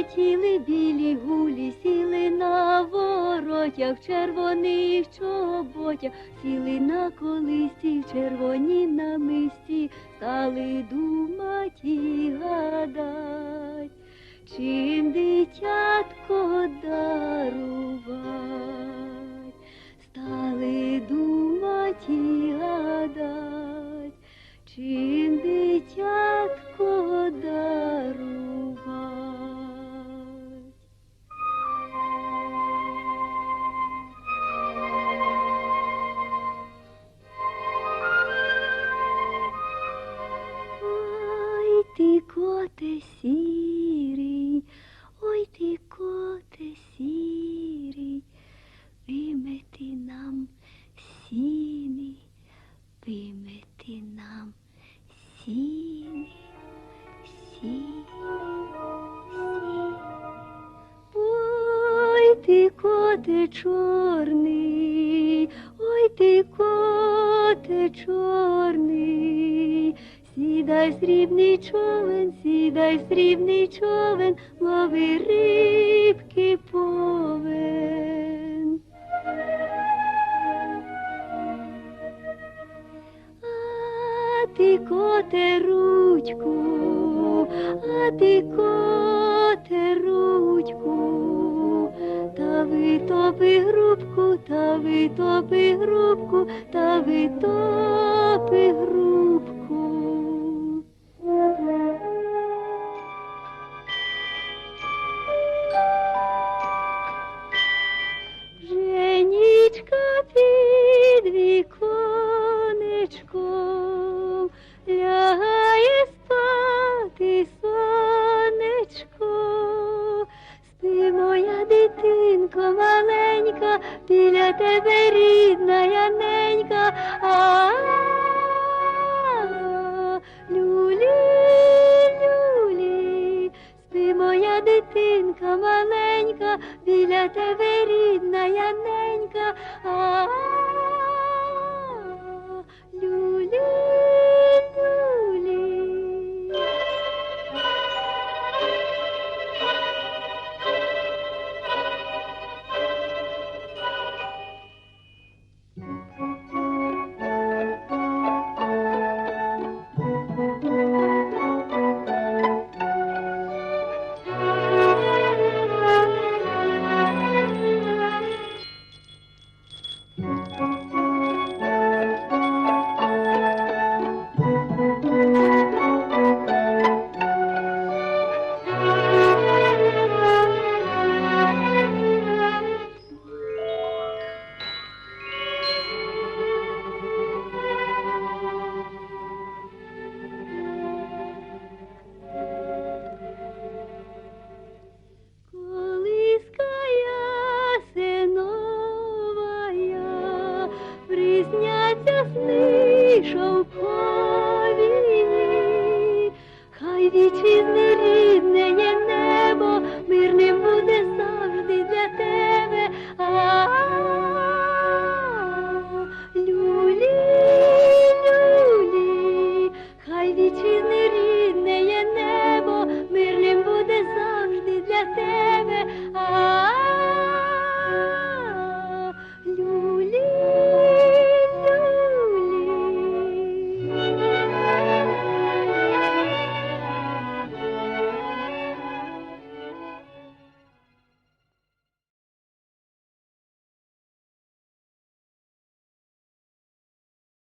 налетіли білі гулі, сіли на воротях, в червоних чоботях, сіли на колисці, в на мисті, стали думать і гадать, чим дитятко дарувать, коте сірий, ой, ти коте сірий, вимети нам сіни, вимети нам сіни, сіни, сіни. Ой, ти коте чорний, ой, ти коте чорний, сідай срібний човен, сідай срібний човен, лови рибки повен. А ти коте ручку, а ти коте ручку, та витопи грубку, та витопи грубку, та витопи грубку. Маленька, біля тебе рідна яненька. А люлі, люлі, спи, моя дитинка маленька, біля тебе рідна яненька. А люлі, люлі. 你说快一点开的亲